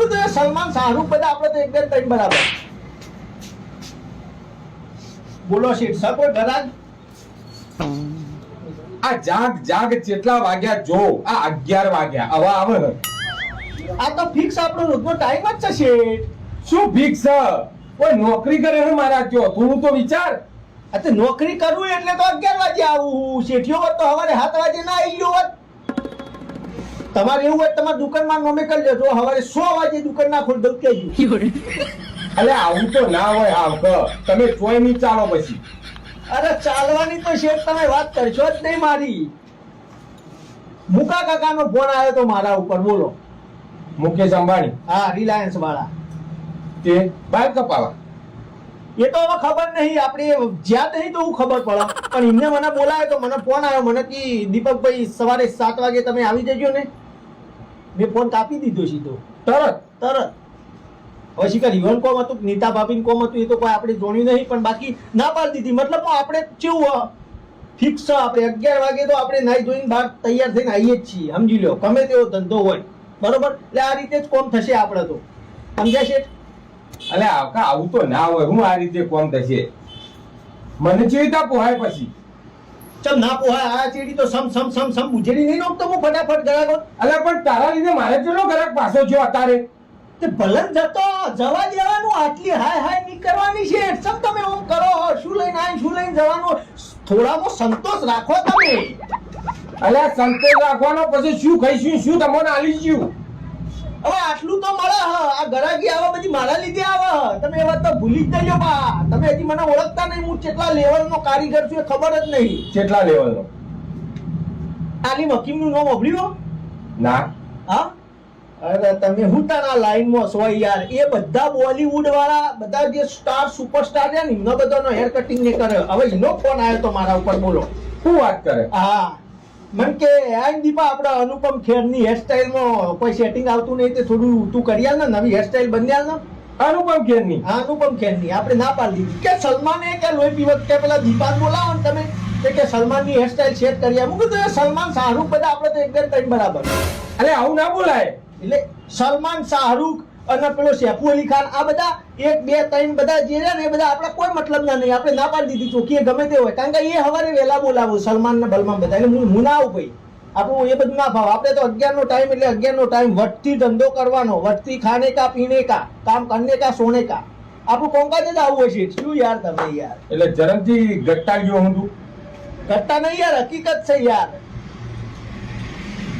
કીધું તો સલમાન શાહરૂખ બધા આપણે તો એક ત્રણ બરાબર. બોલો સર કોઈ ગરાજ આ જાગ જાગ કેટલા વાગ્યા જો, આ અગિયાર વાગ્યા, હવા આવે આ તો ફિક્સ આપણો રોજનો ટાઈમ જ છે શેઠ. શું ફિક્સ કોઈ નોકરી કરે ને મારા કયો થોડું તો વિચાર. આ નોકરી કરવું એટલે તો અગિયાર વાગે આવું શેઠિયો હોત તો સવારે સાત વાગે ના આવી ગયો હોત. તમારે એવું હોય તમારી દુકાનમાં નોમે કરી લેજો. હવે સો વાગે દુકાન ના ખોલ દઉં કે અલે આવું તો ના હોય આવ. તમે કોઈ નહીં ચાલો પછી. અરે ચાલવાની તો શેઠ તમે વાત કરશો જ નહીં મારી. મુકા કાકાનો ફોન આવ્યો તો મારા ઉપર બોલો. મુકેશ અંબાણી. હા રિલાયન્સ વાળા. તે બાર કપાવા. એ તો હવે ખબર નહીં, આપણે જ્યાં નહીં તો હું ખબર પડે. પણ એમને મને બોલાયો તો મને ફોન આવ્યો, મને કે, દીપકભાઈ, સવારે સાત વાગે તમે આવી જજો ને. મેં ફોન કાપી દીધો સીધો. તરત તરત. હવે શીખર ઈવન કોમ હતું, નીતા ભાભીન કોમ હતું, એ તો કોઈ આપણે જોણ્યું નહીં, પણ બાકી ના પાડી દીધી. મતલબ આપણે કેવું ફિક્સ આપણે. અગિયાર વાગે તો આપણે નાઈ ધોઈને બહાર તૈયાર થઈને આવીએ જ છીએ. સમજી લો ગમે તેવો ધંધો હોય. બરોબર? એટલે આ રીતે જ કોમ થશે આપણે તો. સમજાય છે અલે આવકા આવું તો ના હોય હું આ રીતે કોમ થશે? મને ચેતા પોહાય પછી. ચમ ના પોહાય? આ ચેડી તો સમ સમ સમ સમ ઉજેડી નહીં નોખતો હું ફટાફટ ગરાગો અલે પણ તારા લીધે મારે ચેલો ઘરાક પાછો થયો અત્યારે? તે ભલન જતો જવા દેવાનું આટલી હાય હાયની કરવાની છે. સમ તમે ઓમ કરો? શું લઈને આય શું લઈને જવાનું? થોડામાં સંતોષ રાખો તમે. અલે સંતોષ રાખવાનો પછી શું ખાઈશું શું તમને આલી ગયું? હવે આટલું તો મળે હ. આ ગરાગી આવા બધી મારા લીધે આવે. તમે એ વાત તો ભૂલી જ નહીં બા. તમે હજી મને ઓળખતા નહીં હું કેટલા લેવલનો કારીગર છું એ ખબર જ નહીં. કેટલા લેવલનો? આલી હકીમનું નામ સાંભળ્યું ના. હા? અરે તમે હું તારા લાઈનમાં છો યાર? એ બધા બોલીવુડ વાળા બધા જે સ્ટાર સુપરસ્ટાર છે ને એમનો બધાનો હેર કટિંગ ને કરે. હવે એનો ફોન આવ્યો તો મારા ઉપર બોલો. શું વાત કરે? હા. મન કે આ દીપા આપણા અનુપમ ખેરની હેરસ્ટાઇલમાં કોઈ સેટિંગ આવતું નહીં તે થોડું તું કરી આલ ને નવી હેરસ્ટાઈલ બની આલ ને. અનુપમ ખેરની? હા અનુપમ ખેરની આપણે ના પાડી દીધી. કે સલમાને કે લોહી પીવત કે પેલા દીપા બોલાવો ને તમે. તે કે સલમાનની હેરસ્ટાઈલ શેર કરી. હું કીધું સલમાન શાહરુખ બધા આપણે તો એકદમ ત્રણ બરાબર. એટલે આવું ના બોલાય. એટલે સલમાન શાહરુખ અને પેલો શેફુ અલી ખાન આ બધા એક બે ત્રણ બધા જે છે ને એ બધા આપણા કોઈ મતલબ ના નહીં. આપણે ના પાડી દીધી ચોખ્ખી ગમે તે હોય. કારણ કે એ હવારે વહેલા બોલાવો સલમાન ને બલમાન બધા. એટલે હું ના આવું ભાઈ આપણું એ બધું ના ભાવ આપણે તો અગિયાર નો ટાઈમ એટલે અગિયાર નો ટાઈમ વટથી ધંધો કરવાનો. વટથી ખાને કા પીને કા કામ કરને કા સોને કા આપણું કોંકાજ જ આવું છે. શું યાર તમે યાર. એટલે જરાકથી ગટ્ટા ગયો હું ગટ્ટા નહીં યાર હકીકત છે યાર.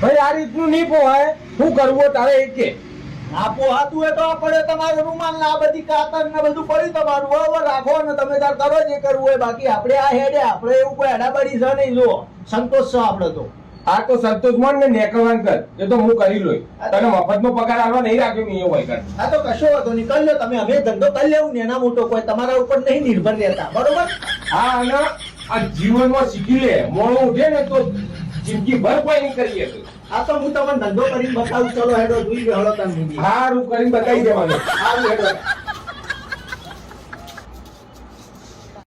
ભાઈ આ રીતનું નહીં પોહાય. શું કરવું તારે એ કે આ પોહાતું એ તો આ પડે તમારો રૂમાલ ને આ બધી કાતર ને બધું પડ્યું તમારું. બરોબર રાખો ને તમે તાર કરો જે કરવું હોય. બાકી આપણે આ હેડે આપણે એવું કોઈ અડાબડી છે નહીં. જો સંતોષ છે આપણે તો. આ તો સંતોષ માન ને નેકળવાન કર. એ તો હું કરી લોય તને મફતનો પગાર આલવા નહીં રાખ્યો મેં એવું હોય કર આ તો કશો વાંધો નહીં. કરી લો તમે. અમે ધંધો કરી લેવું ને એના મોટો કોઈ. તમારા ઉપર નહીં નિર્ભર રહેતા. બરોબર? હા અને આ જીવનમાં શીખી લે. મોડું ઉઠે ને તો જિંદગી ભર કોઈ નહીં કરી શકે. આ તો હું તમને ધંધો કરીને બતાવું ચલો હેડો જોઈ ગયો હેડો તમે. હારું કરીને બતાવી દે મને હેડો.